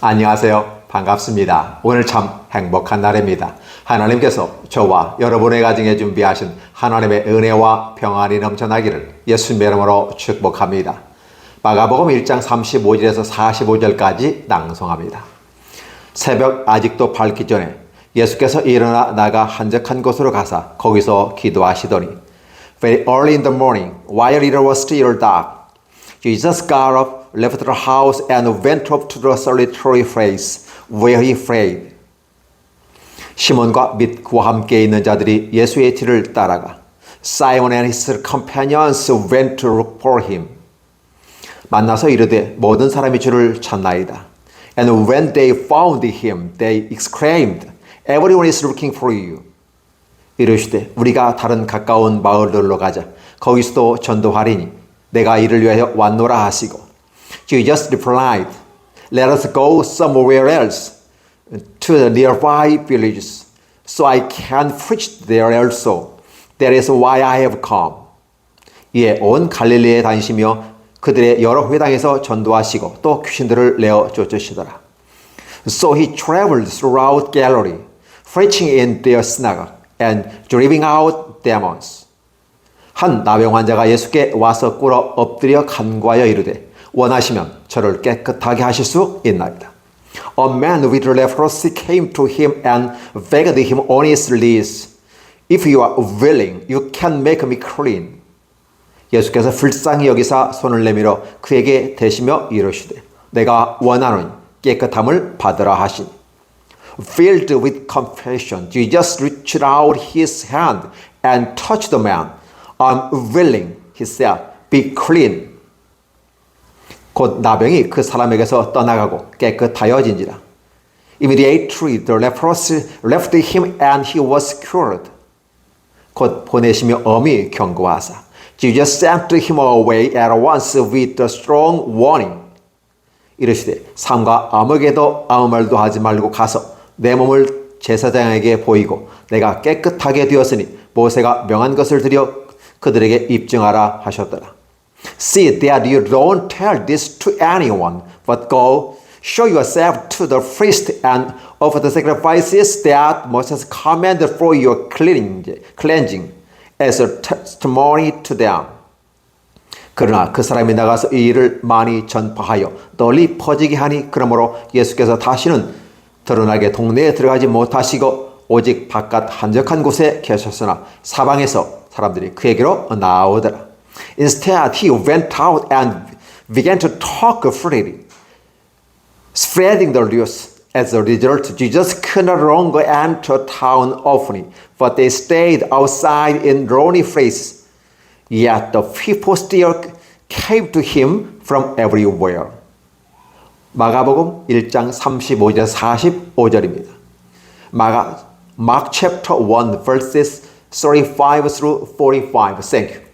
안녕하세요. 반갑습니다. 오늘 참 행복한 날입니다. 하나님께서 저와 여러분의 가정에 준비하신 하나님의 은혜와 평안이 넘쳐나기를 예수님의 이름으로 축복합니다. 마가복음 1장 35절에서 45절까지 낭송합니다. 새벽 아직도 밝기 전에 예수께서 일어나 나가 한적한 곳으로 가사 거기서 기도하시더니 Very early in the morning, while it was still dark, Jesus got up, left the house, and went up to the solitary place where he prayed. 시몬과 및 그와 함께 있는 자들이 예수의 뒤를 따라가 Simon and his companions went to look for him. 만나서 이르되 모든 사람이 주를 찾나이다. And when they found him, they exclaimed, Everyone is looking for you. 이르시되 우리가 다른 가까운 마을들로 가자. 거기서도 전도하리니 내가 이를 위하여 왔노라 하시고. Jesus replied, Let us go somewhere else to the nearby villages, so I can preach there also. That is why I have come. 이에 온 갈릴리에 다니시며 그들의 여러 회당에서 전도하시고 또 귀신들을 내어 쫓으시더라. So he traveled throughout Galilee, preaching in their synagogue and driving out demons. 한 나병 환자가 예수께 와서 꿇어 엎드려 간구하여 이르되 원하시면 저를 깨끗하게 하실 수 있나이다. A man with leprosy came to him and begged him knees, If you are willing, you can make me clean. 예수께서 불쌍히 여기사 손을 내밀어 그에게 대시며 이르시되 내가 원하노니 깨끗함을 받으라 하시니 Filled with compassion, Jesus reached out his hand and touched the man. I'm willing, he said, be clean. 곧 나병이 그 사람에게서 떠나가고 깨끗하여진지라. Immediately the leprosy left him and he was cured. 곧 보내시며 엄히 경고하사 Jesus sent him away at once with a strong warning. 이르시되 삼가 아무에게도 아무 말도 하지 말고 가서 내 몸을 제사장에게 보이고 내가 깨끗하게 되었으니 모세가 명한 것을 드려 그들에게 입증하라 하셨더라. See that you don't tell this to anyone, but go show yourself to the priest and offer the sacrifices that Moses commanded for your cleansing as a testimony to them. 그러나 그 사람이 나가서 이 일을 많이 전파하여 널리 퍼지게 하니 그러므로 예수께서 다시는 드러나게 동네에 들어가지 못하시고 오직 바깥 한적한 곳에 계셨으나 사방에서 사람들이 그에게로 나오더라. Instead, he went out and began to talk freely, spreading the news. As a result, Jesus could no longer enter town often, but they stayed outside in lonely places. Yet the people still came to him from everywhere. 마가복음 1장 35절 45절입니다. 마가 Mark chapter 1 verses 35 through 45. Thank you.